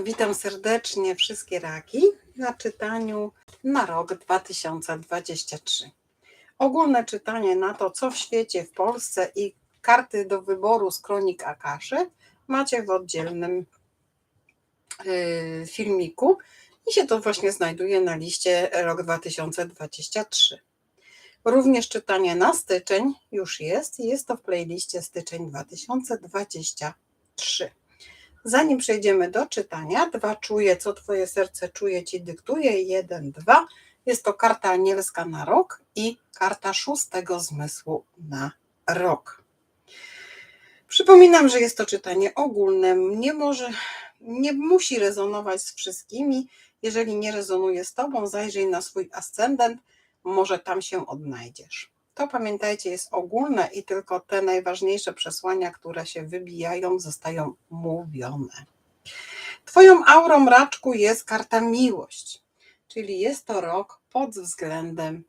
Witam serdecznie wszystkie raki na czytaniu na rok 2023. Ogólne czytanie na to, co w świecie, w Polsce i karty do wyboru z kronik Akaszy macie w oddzielnym yy, filmiku i się to właśnie znajduje na liście rok 2023. Również czytanie na styczeń już jest i jest to w playliście styczeń 2023. Zanim przejdziemy do czytania, dwa czuje, co Twoje serce czuje, Ci dyktuje. Jeden, dwa. Jest to karta anielska na rok i karta szóstego zmysłu na rok. Przypominam, że jest to czytanie ogólne. Nie może, nie musi rezonować z wszystkimi. Jeżeli nie rezonuje z Tobą, zajrzyj na swój ascendent, może tam się odnajdziesz. To pamiętajcie, jest ogólne i tylko te najważniejsze przesłania, które się wybijają, zostają mówione. Twoją aurą raczku jest karta miłość, czyli jest to rok pod względem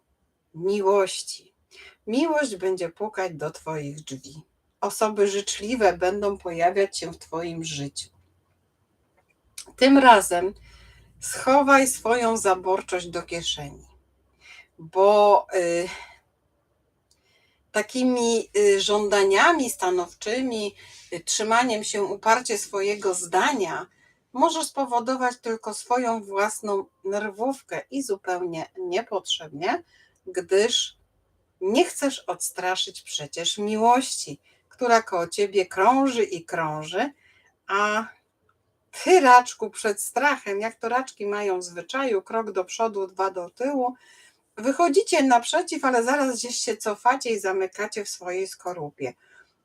miłości. Miłość będzie pukać do Twoich drzwi. Osoby życzliwe będą pojawiać się w Twoim życiu. Tym razem schowaj swoją zaborczość do kieszeni, bo. Yy, takimi y, żądaniami stanowczymi, y, trzymaniem się uparcie swojego zdania, możesz spowodować tylko swoją własną nerwówkę i zupełnie niepotrzebnie, gdyż nie chcesz odstraszyć przecież miłości, która koło ciebie krąży i krąży, a ty, raczku, przed strachem, jak to raczki mają w zwyczaju, krok do przodu, dwa do tyłu, Wychodzicie naprzeciw, ale zaraz gdzieś się cofacie i zamykacie w swojej skorupie.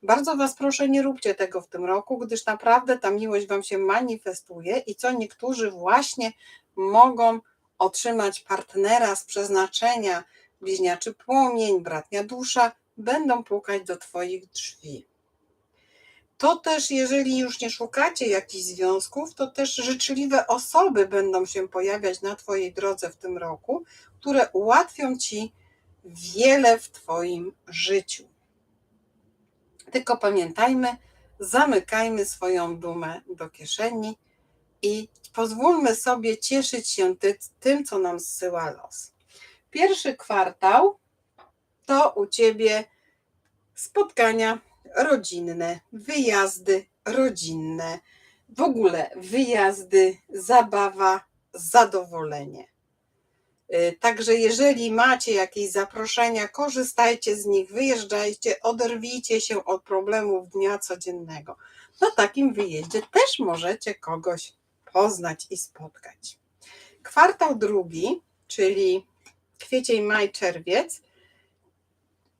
Bardzo Was proszę, nie róbcie tego w tym roku, gdyż naprawdę ta miłość Wam się manifestuje i co niektórzy właśnie mogą otrzymać partnera z przeznaczenia, bliźniaczy płomień, bratnia dusza, będą pukać do Twoich drzwi. To też, jeżeli już nie szukacie jakichś związków, to też życzliwe osoby będą się pojawiać na Twojej drodze w tym roku, które ułatwią Ci wiele w Twoim życiu. Tylko pamiętajmy, zamykajmy swoją dumę do kieszeni i pozwólmy sobie cieszyć się ty, tym, co nam zsyła los. Pierwszy kwartał to u Ciebie spotkania rodzinne, wyjazdy rodzinne, w ogóle wyjazdy, zabawa, zadowolenie. Także jeżeli macie jakieś zaproszenia, korzystajcie z nich, wyjeżdżajcie, oderwijcie się od problemów dnia codziennego. Na takim wyjeździe też możecie kogoś poznać i spotkać. Kwartał drugi, czyli kwiecień, maj, czerwiec,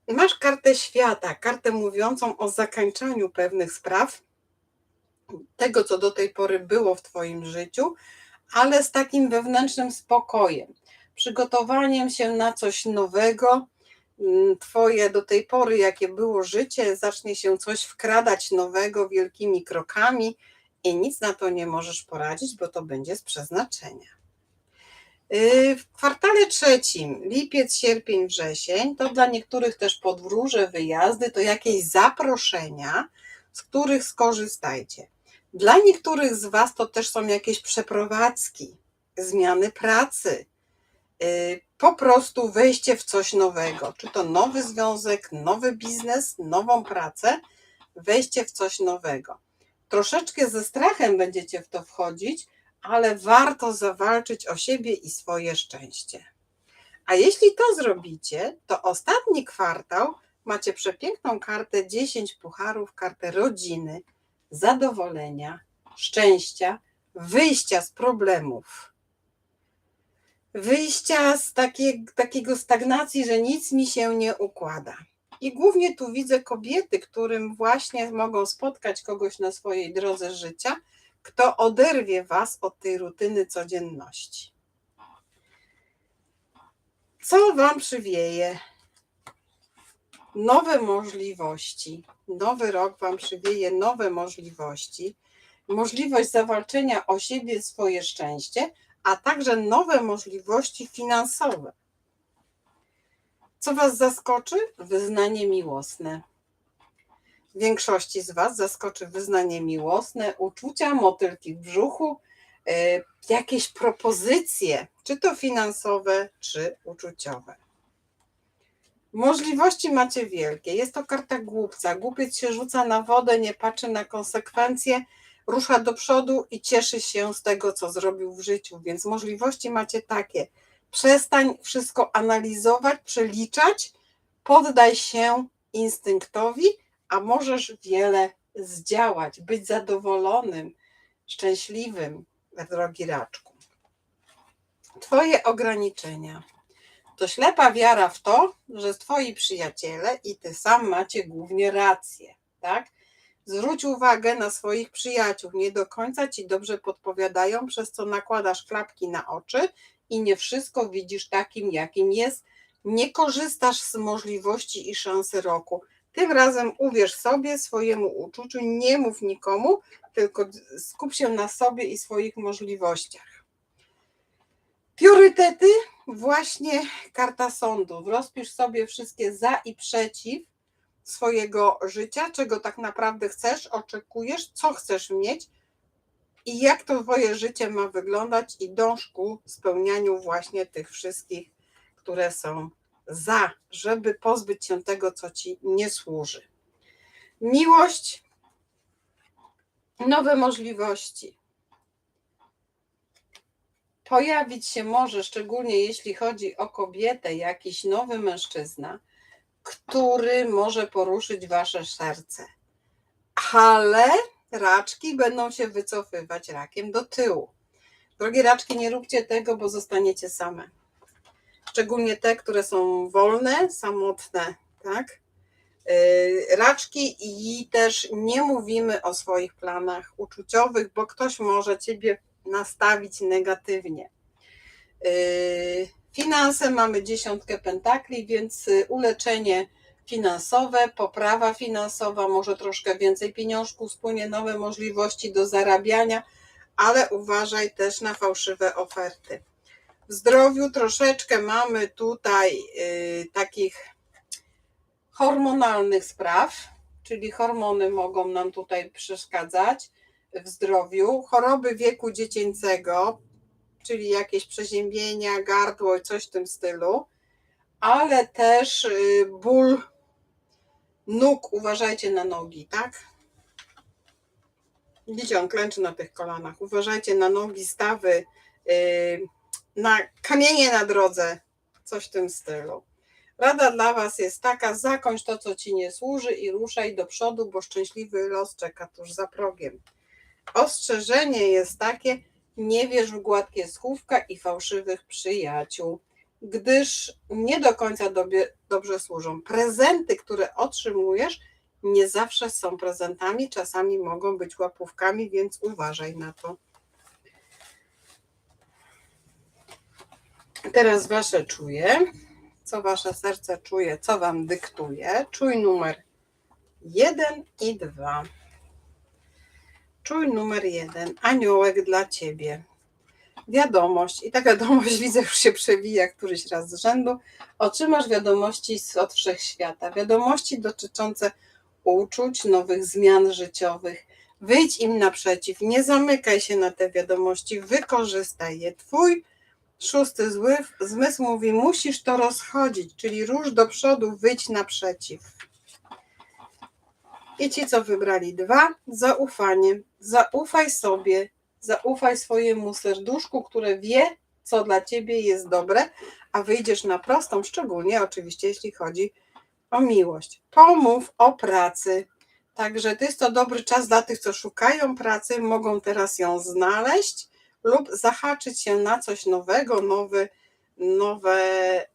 masz kartę świata, kartę mówiącą o zakończeniu pewnych spraw, tego, co do tej pory było w Twoim życiu, ale z takim wewnętrznym spokojem przygotowaniem się na coś nowego. Mm, twoje do tej pory, jakie było życie, zacznie się coś wkradać nowego wielkimi krokami i nic na to nie możesz poradzić, bo to będzie z przeznaczenia. Y, w kwartale trzecim, lipiec, sierpień, wrzesień, to dla niektórych też podróże, wyjazdy, to jakieś zaproszenia, z których skorzystajcie. Dla niektórych z Was to też są jakieś przeprowadzki, zmiany pracy, po prostu wejście w coś nowego, czy to nowy związek, nowy biznes, nową pracę, wejście w coś nowego. Troszeczkę ze strachem będziecie w to wchodzić, ale warto zawalczyć o siebie i swoje szczęście. A jeśli to zrobicie, to ostatni kwartał macie przepiękną kartę 10 pucharów, kartę rodziny, zadowolenia, szczęścia, wyjścia z problemów wyjścia z takiej, takiego stagnacji, że nic mi się nie układa. I głównie tu widzę kobiety, którym właśnie mogą spotkać kogoś na swojej drodze życia, kto oderwie was od tej rutyny codzienności. Co wam przywieje? Nowe możliwości. Nowy rok wam przywieje nowe możliwości. Możliwość zawalczenia o siebie, swoje szczęście, a także nowe możliwości finansowe. Co Was zaskoczy? Wyznanie miłosne. Większości z Was zaskoczy wyznanie miłosne, uczucia, motylki w brzuchu, e, jakieś propozycje, czy to finansowe, czy uczuciowe. Możliwości macie wielkie. Jest to karta głupca. Głupiec się rzuca na wodę, nie patrzy na konsekwencje, rusza do przodu i cieszy się z tego, co zrobił w życiu. Więc możliwości macie takie. Przestań wszystko analizować, przeliczać, poddaj się instynktowi, a możesz wiele zdziałać, być zadowolonym, szczęśliwym, drogi raczku. Twoje ograniczenia to ślepa wiara w to, że twoi przyjaciele i ty sam macie głównie rację, tak? Zwróć uwagę na swoich przyjaciół, nie do końca ci dobrze podpowiadają, przez co nakładasz klapki na oczy i nie wszystko widzisz takim, jakim jest. Nie korzystasz z możliwości i szansy roku. Tym razem uwierz sobie, swojemu uczuciu, nie mów nikomu, tylko skup się na sobie i swoich możliwościach. Priorytety, właśnie karta sądu. Rozpisz sobie wszystkie za i przeciw swojego życia, czego tak naprawdę chcesz, oczekujesz, co chcesz mieć i jak to twoje życie ma wyglądać i dąż ku spełnianiu właśnie tych wszystkich, które są za, żeby pozbyć się tego, co ci nie służy. Miłość, nowe możliwości. Pojawić się może, szczególnie jeśli chodzi o kobietę, jakiś nowy mężczyzna, który może poruszyć wasze serce. Ale raczki będą się wycofywać rakiem do tyłu. Drogie raczki, nie róbcie tego, bo zostaniecie same szczególnie te, które są wolne, samotne, tak? Yy, Raczki i też nie mówimy o swoich planach uczuciowych, bo ktoś może ciebie nastawić negatywnie. Yy, Finanse mamy dziesiątkę pentakli, więc y, uleczenie finansowe, poprawa finansowa, może troszkę więcej pieniążków, spłynie nowe możliwości do zarabiania, ale uważaj też na fałszywe oferty. W zdrowiu troszeczkę mamy tutaj y, takich hormonalnych spraw, czyli hormony mogą nam tutaj przeszkadzać w zdrowiu. Choroby wieku dziecięcego, czyli jakieś przeziębienia, gardło i coś w tym stylu, ale też y, ból nóg. Uważajcie na nogi, tak? Widzicie, on klęczy na tych kolanach. Uważajcie na nogi, stawy. y, na kamienie na drodze, coś w tym stylu. Rada dla Was jest taka: zakończ to, co Ci nie służy i ruszaj do przodu, bo szczęśliwy los czeka tuż za progiem. Ostrzeżenie jest takie: nie wierz w gładkie słówka i fałszywych przyjaciół, gdyż nie do końca dobie, dobrze służą. Prezenty, które otrzymujesz, nie zawsze są prezentami, czasami mogą być łapówkami, więc uważaj na to. Teraz wasze czuje, co wasze serce czuje, co wam dyktuje. Czuj numer jeden i dwa. Czuj numer jeden. Aniołek dla ciebie. Wiadomość. I ta wiadomość widzę już się przewija któryś raz z rzędu. Otrzymasz wiadomości od wszechświata. Wiadomości dotyczące uczuć, nowych zmian życiowych. Wyjdź im naprzeciw. Nie zamykaj się na te wiadomości. Wykorzystaj je. Twój Szósty zły zmysł mówi, musisz to rozchodzić, czyli rusz do przodu, wyjdź naprzeciw. I ci, co wybrali dwa, zaufanie. Zaufaj sobie, zaufaj swojemu serduszku, które wie, co dla ciebie jest dobre, a wyjdziesz na prostą, szczególnie oczywiście, jeśli chodzi o miłość. Pomów o pracy. Także to jest to dobry czas dla tych, co szukają pracy, mogą teraz ją znaleźć lub zahaczyć się na coś nowego, nowy, nowe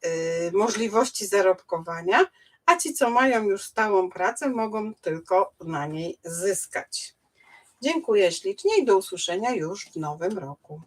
y, możliwości zarobkowania, a ci, co mają już stałą pracę, mogą tylko na niej zyskać. Dziękuję ślicznie i do usłyszenia już w nowym roku.